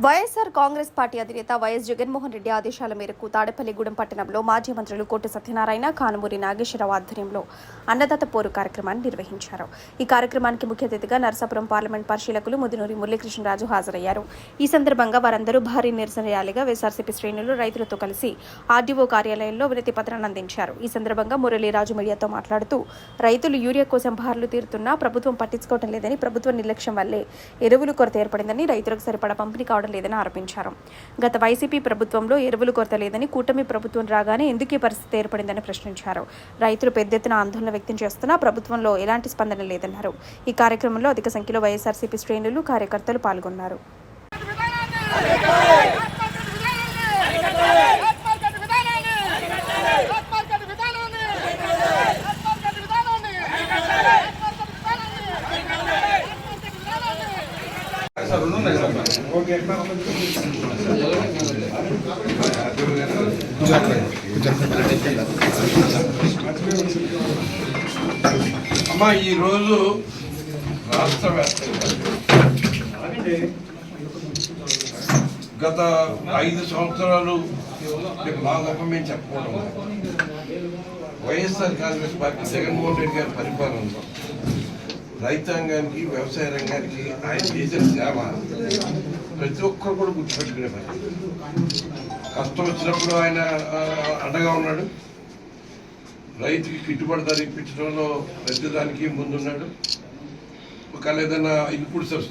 YSR Congress party అధినేత YS Jaganmohan Reddy ఆదేశాల మేరకు తాడేపల్లిగూడెం పట్టణంలో మాజీ మంత్రులు కోట సత్యనారాయణ కానుమూరి నాగేశ్వరరావు ఆధ్వర్యంలో అన్నదాత పోరు కార్యక్రమాన్ని నిర్వహించారు. ఈ కార్యక్రమానికి ముఖ్య అతిథిగా నరసాపురం పార్లమెంట్ పరిశీలకులు ముదినూరి మురళీకృష్ణరాజు హాజరయ్యారు. ఈ సందర్భంగా వారందరూ భారీ నిరసన ర్యాలీగా వైఎస్ఆర్సీపీ శ్రేణులు రైతులతో కలిసి ఆర్డీఓ కార్యాలయంలో వినతి పత్రాన్ని అందించారు. ఈ సందర్భంగా మురళీరాజు మీడియాతో మాట్లాడుతూ రైతులు యూరియా కోసం బార్లు తీరుతున్నా ప్రభుత్వం పట్టించుకోవడం లేదని ప్రభుత్వ నిర్లక్ష్యం వల్లే ఎరువులు కొరత ఏర్పడిందని రైతులకు సరిపడా పంపిణీ కావడం లేదని ఆరోపించారు. గత వైసీపీ ప్రభుత్వంలో ఎరువులు కొరత లేదని కూటమి ప్రభుత్వం రాగానే ఎందుకు ఈ పరిస్థితి ఏర్పడిందని ప్రశ్నించారు. రైతులు పెద్ద ఎత్తున ఆందోళన వ్యక్తం చేస్తున్నా ప్రభుత్వంలో ఎలాంటి స్పందన లేదన్నారు. ఈ కార్యక్రమంలో అధిక సంఖ్యలో వైఎస్ఆర్సీపీ శ్రేణులు కార్యకర్తలు పాల్గొన్నారు. అమ్మా ఈరోజు రాష్ట్ర వ్యాప్తంగా గత ఐదు సంవత్సరాలు మీకు మా గొప్ప మేము చెప్పుకోవడం YSR Congress party Jaganmohan Reddy గారి పరిపాలనలో రైతాంగానికి వ్యవసాయ రంగానికి ఆయన చేసిన సేవ ప్రతి ఒక్కరు కూడా గుర్తుపెట్టుకునే పని. కష్టం వచ్చినప్పుడు ఆయన అండగా ఉన్నాడు. రైతుకి గిట్టుబాటు ధర ఇప్పించడంలో ప్రతిదానికి ముందున్నాడు. ఒకవేళ ఏదైనా ఇన్పుట్ సబ్సిడీ